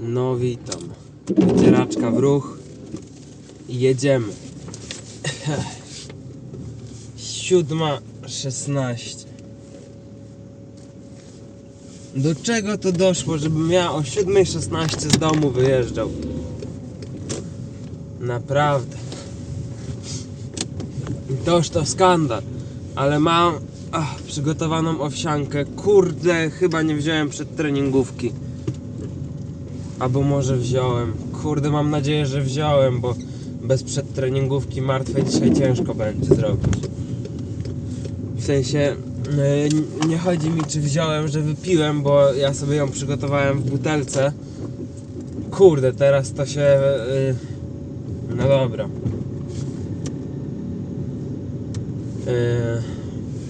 No witam. Wycieraczka w ruch. I jedziemy. Siódma szesnaście. Do czego to doszło, żebym ja o 7.16 z domu wyjeżdżał? Naprawdę. Toż to skandal. Ale mam ach, przygotowaną owsiankę. Kurde, chyba nie wziąłem przedtreningówki. Albo może wziąłem. Kurde, mam nadzieję, że wziąłem, bo bez przedtreningówki martwej dzisiaj ciężko będzie zrobić. W sensie e, nie chodzi mi czy wziąłem, że wypiłem, bo ja sobie ją przygotowałem w butelce. Kurde, teraz to się. e, No dobra. E,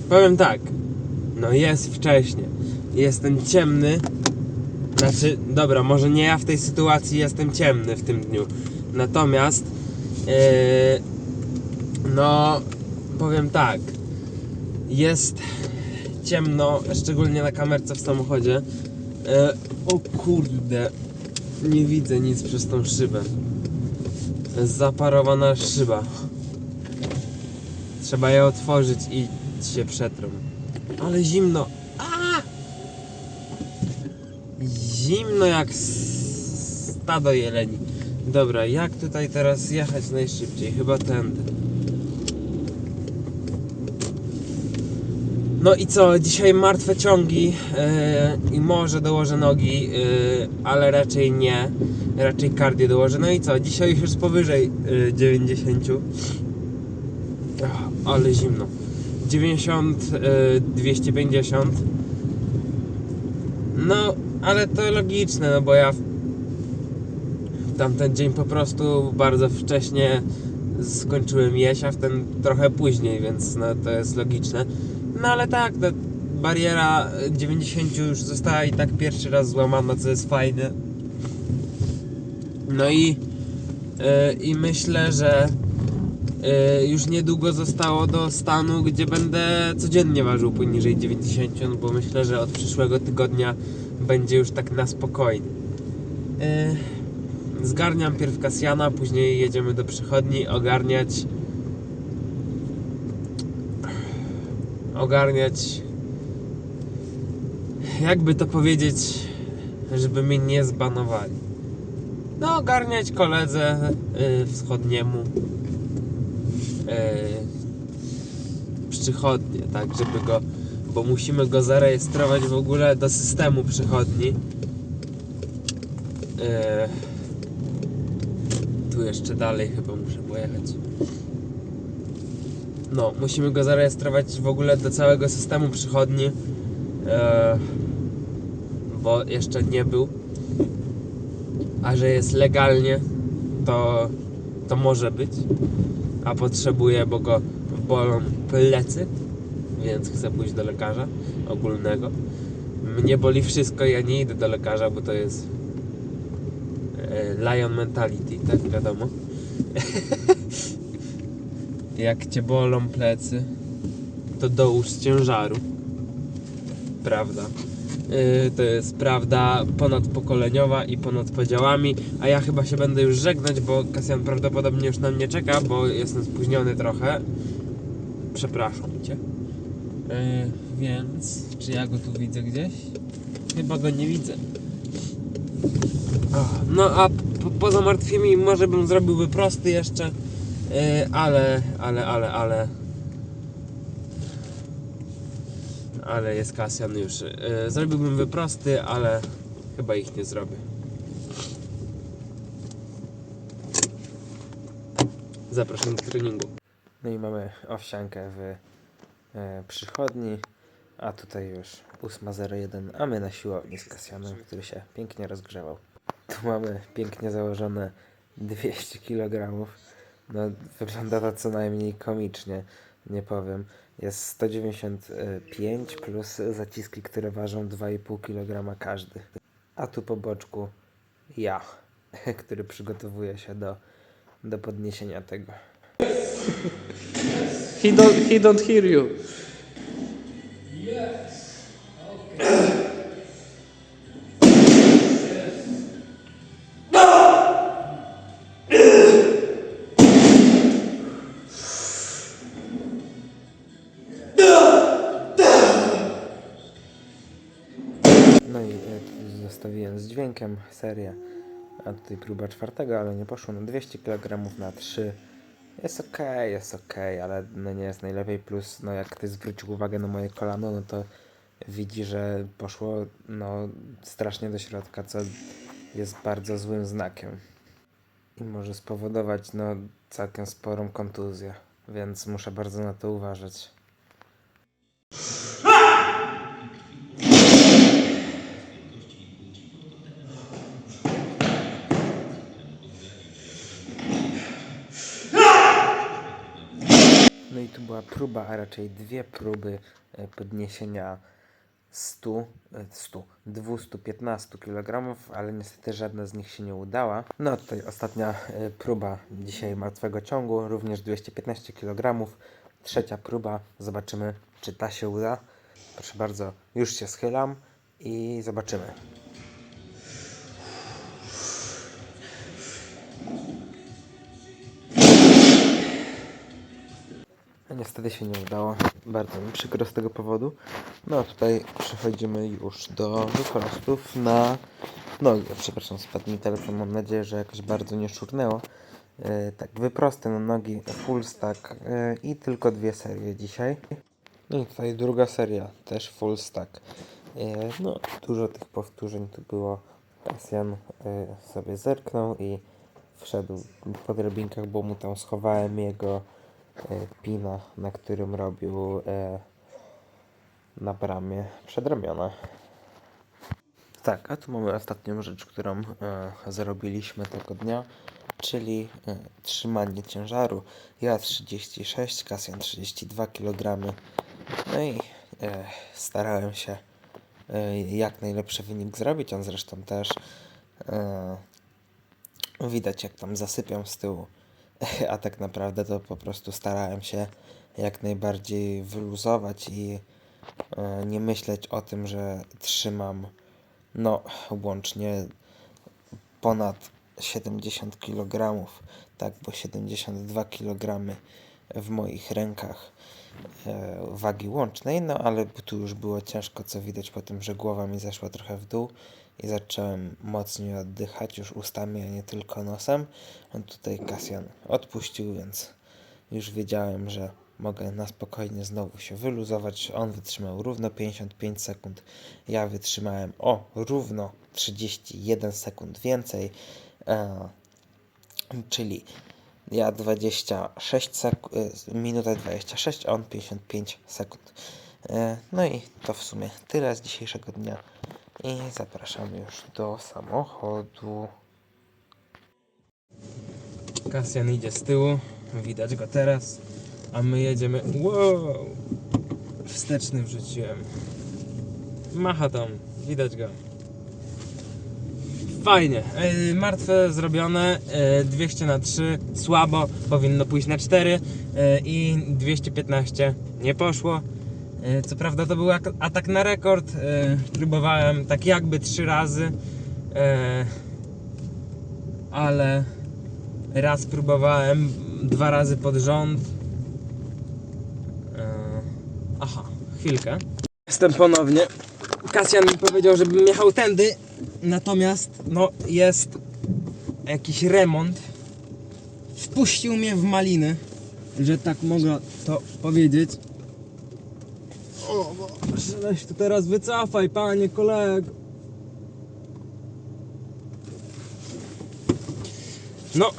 Powiem tak. No jest wcześnie. Jestem ciemny. Znaczy, dobra, może nie ja w tej sytuacji jestem ciemny w tym dniu. Natomiast, e, no, powiem tak. Jest ciemno, szczególnie na kamerce w samochodzie. E, o kurde, nie widzę nic przez tą szybę. Zaparowana szyba. Trzeba je otworzyć i się przetrą. Ale zimno. A! Zimno jak stado jeleni. Dobra, jak tutaj teraz jechać najszybciej? Chyba tędy. No i co? Dzisiaj martwe ciągi yy, i może dołożę nogi, yy, ale raczej nie. Raczej kardio dołożę. No i co? Dzisiaj już powyżej yy, 90. Ach, ale zimno. 90, yy, 250. No, ale to logiczne, no bo ja w tamten dzień po prostu bardzo wcześnie skończyłem jeść, a w ten trochę później, więc no, to jest logiczne. No ale tak, ta bariera 90 już została i tak pierwszy raz złamana, co jest fajne. No i, yy, i myślę, że yy, już niedługo zostało do stanu, gdzie będę codziennie ważył poniżej 90, bo myślę, że od przyszłego tygodnia będzie już tak na spokojnie. Yy, zgarniam pierw Kasjana, później jedziemy do przychodni ogarniać ogarniać jakby to powiedzieć żeby mnie nie zbanowali no ogarniać koledze y, wschodniemu y, przychodnie tak żeby go bo musimy go zarejestrować w ogóle do systemu przychodni y, tu jeszcze dalej chyba muszę pojechać no, musimy go zarejestrować w ogóle do całego systemu przychodni, e, bo jeszcze nie był. A że jest legalnie, to, to może być. A potrzebuje, bo go bolą plecy, więc chcę pójść do lekarza ogólnego. Mnie boli wszystko, ja nie idę do lekarza, bo to jest e, lion mentality, tak wiadomo. Jak cię bolą plecy, to dołóż ciężaru. Prawda. Yy, to jest prawda ponadpokoleniowa i ponad podziałami. A ja chyba się będę już żegnać, bo Kasjan prawdopodobnie już na mnie czeka, bo jestem spóźniony trochę. Przepraszam cię. Yy, więc, czy ja go tu widzę gdzieś? Chyba go nie widzę. No a po, poza martwymi może bym zrobił wyprosty jeszcze. Yy, ale, ale, ale, ale. Ale jest Kasjan już. Yy, zrobiłbym wyprosty, ale chyba ich nie zrobię. Zapraszam do treningu. No i mamy owsiankę w e, przychodni, a tutaj już 8.01, a my na siłowni z Kasjanem, który się pięknie rozgrzewał. Tu mamy pięknie założone 200 kg. No, wygląda to co najmniej komicznie, nie powiem. Jest 195 plus zaciski, które ważą 2,5 kg każdy. A tu po boczku ja, który przygotowuje się do, do podniesienia tego. He don't, he don't hear you. No i e, zostawiłem z dźwiękiem serię, a tutaj próba czwartego, ale nie poszło na 200 kg na 3 jest ok, jest ok, ale no nie jest najlepiej. Plus, no jak ktoś zwrócił uwagę na moje kolano, no to widzi, że poszło no strasznie do środka, co jest bardzo złym znakiem. I może spowodować no całkiem sporą kontuzję, więc muszę bardzo na to uważać. No i tu była próba, a raczej dwie próby e, podniesienia 100, e, 100, 215 kg, ale niestety żadna z nich się nie udała. No tutaj ostatnia e, próba dzisiaj martwego ciągu, również 215 kg. Trzecia próba, zobaczymy czy ta się uda. Proszę bardzo, już się schylam i zobaczymy. Niestety się nie udało. Bardzo mi przykro z tego powodu. No a tutaj przechodzimy już do wyprostów na nogi. Przepraszam, spadł mi telefon. Mam nadzieję, że jakoś bardzo nie szurnęło. E, tak, wyprosty na nogi, full stack e, i tylko dwie serie dzisiaj. No i tutaj druga seria, też full stack. E, no, dużo tych powtórzeń tu było. Kasjan e, sobie zerknął i wszedł po drabinkach, bo mu tam schowałem jego pina, na którym robił e, na bramie przedramiona. Tak, a tu mamy ostatnią rzecz, którą e, zrobiliśmy tego dnia, czyli e, trzymanie ciężaru. Ja 36, Kasjan 32 kg. No i e, starałem się e, jak najlepszy wynik zrobić, on zresztą też. E, widać jak tam zasypiam z tyłu, a tak naprawdę to po prostu starałem się jak najbardziej wyluzować i e, nie myśleć o tym, że trzymam no łącznie ponad 70 kg, tak, bo 72 kg w moich rękach e, wagi łącznej, no ale tu już było ciężko, co widać po tym, że głowa mi zeszła trochę w dół i zacząłem mocniej oddychać już ustami, a nie tylko nosem. On tutaj Kasjan odpuścił, więc już wiedziałem, że mogę na spokojnie znowu się wyluzować. On wytrzymał równo 55 sekund. Ja wytrzymałem o równo 31 sekund więcej. E, czyli ja 26 sekund, minutę 26, a on 55 sekund. E, no i to w sumie tyle z dzisiejszego dnia. I zapraszam już do samochodu. Kasjan idzie z tyłu, widać go teraz, a my jedziemy. Wow! Wsteczny wrzuciłem. Macha tam, widać go. Fajnie, e, martwe zrobione, e, 200 na 3, słabo, powinno pójść na 4 e, i 215 nie poszło. E, Co prawda to był ak- atak na rekord, e, próbowałem tak jakby 3 razy, e, ale raz próbowałem dwa razy pod rząd. Aha, chwilkę. Jestem ponownie. Kasjan mi powiedział, żebym jechał tędy, natomiast no jest jakiś remont. Wpuścił mnie w maliny, że tak mogę to powiedzieć. O, Boże, weź to teraz wycofaj, panie kolego. No,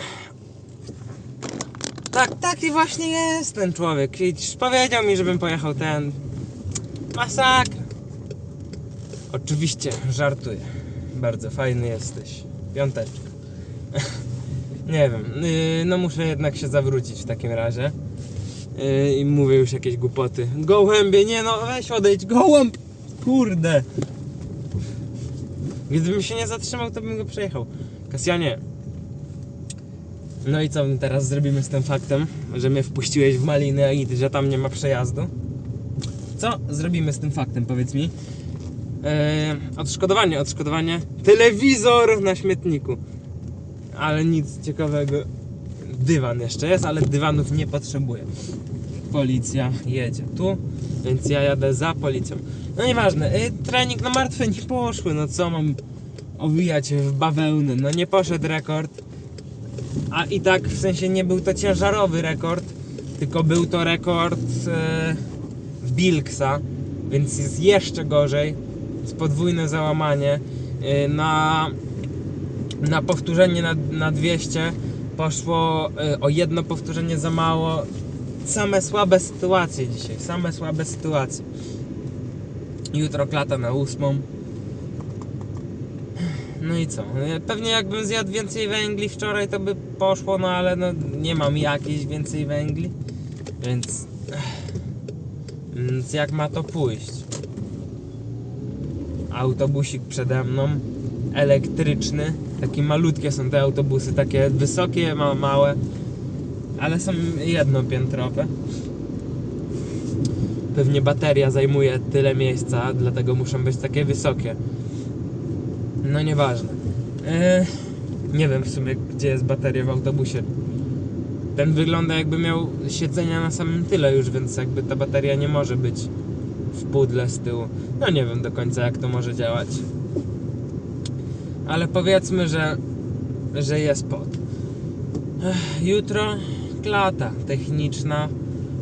tak, taki właśnie jest ten człowiek. Widzisz, powiedział mi, żebym pojechał ten. Masakra. Oczywiście, żartuję. Bardzo fajny jesteś. Piąteczka. Nie wiem, yy, no muszę jednak się zawrócić w takim razie. Yy, I mówię już jakieś głupoty. Gołębie, nie no, weź odejdź, gołąb! Kurde! Gdybym się nie zatrzymał, to bym go przejechał. Kasjanie, no i co teraz zrobimy z tym faktem, że mnie wpuściłeś w maliny i że tam nie ma przejazdu? Co zrobimy z tym faktem, powiedz mi? Eee, odszkodowanie, odszkodowanie. Telewizor na śmietniku. Ale nic ciekawego. Dywan jeszcze jest, ale dywanów nie potrzebuję. Policja jedzie tu, więc ja jadę za policją. No nieważne, yy, trening na martwe nie poszły, no co mam owijać w bawełnę. No nie poszedł rekord. A i tak w sensie nie był to ciężarowy rekord, tylko był to rekord e, Bilksa, więc jest jeszcze gorzej. Jest podwójne załamanie. E, na, na powtórzenie na, na 200 poszło e, o jedno powtórzenie za mało. Same słabe sytuacje dzisiaj, same słabe sytuacje. Jutro klata na ósmą. No i co? Pewnie jakbym zjadł więcej węgli wczoraj, to by poszło, no ale no nie mam jakiejś więcej węgli, więc... Więc jak ma to pójść? Autobusik przede mną, elektryczny, takie malutkie są te autobusy, takie wysokie, ma małe, ale są jednopiętrowe. Pewnie bateria zajmuje tyle miejsca, dlatego muszą być takie wysokie. No nieważne. Eee, nie wiem w sumie gdzie jest bateria w autobusie. Ten wygląda jakby miał siedzenia na samym tyle już, więc jakby ta bateria nie może być w pudle z tyłu. No nie wiem do końca jak to może działać. Ale powiedzmy, że, że jest pod. Jutro klata techniczna.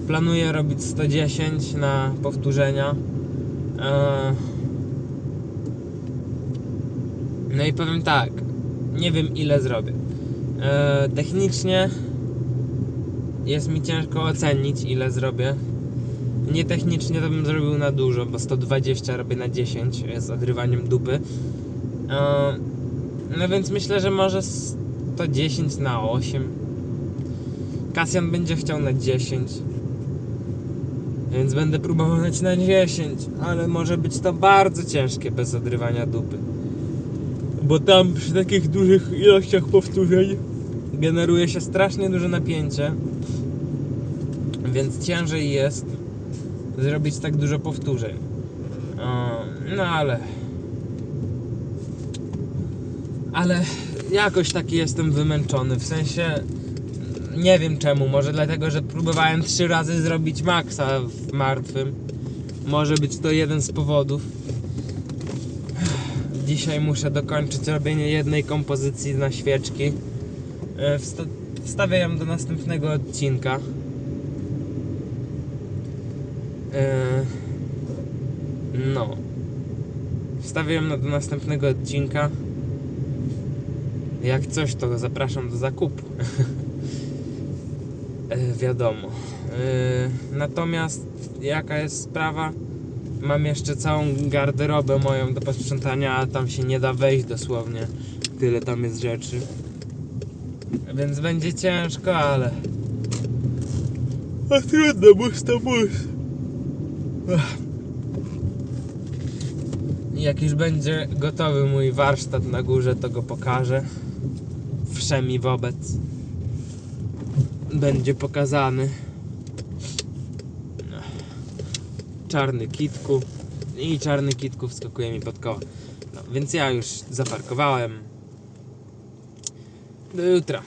Planuję robić 110 na powtórzenia. No i powiem tak, nie wiem ile zrobię. Technicznie jest mi ciężko ocenić ile zrobię. Nie technicznie to bym zrobił na dużo, bo 120 robię na 10 z odrywaniem dupy. No więc myślę, że może 110 na 8. Kasjan będzie chciał na 10. Więc będę próbował leć na 10, ale może być to bardzo ciężkie bez odrywania dupy bo tam przy takich dużych ilościach powtórzeń generuje się strasznie duże napięcie, więc ciężej jest zrobić tak dużo powtórzeń. No ale. Ale jakoś taki jestem wymęczony. W sensie nie wiem czemu. Może dlatego, że próbowałem trzy razy zrobić maksa w martwym. Może być to jeden z powodów. Dzisiaj muszę dokończyć robienie jednej kompozycji na świeczki. E, wsta- Wstawię ją do następnego odcinka. E, No. Wstawię ją do następnego odcinka. Jak coś, to zapraszam do zakupu. E, Wiadomo. E, Natomiast jaka jest sprawa? Mam jeszcze całą garderobę moją do posprzątania, a tam się nie da wejść dosłownie. Tyle tam jest rzeczy. Więc będzie ciężko, ale. A trudno, mus to. Ach. Jak już będzie gotowy mój warsztat na górze, to go pokażę. Wszemi wobec. Będzie pokazany. czarny kitku i czarny kitku wskakuje mi pod koła. No, więc ja już zaparkowałem. Do jutra.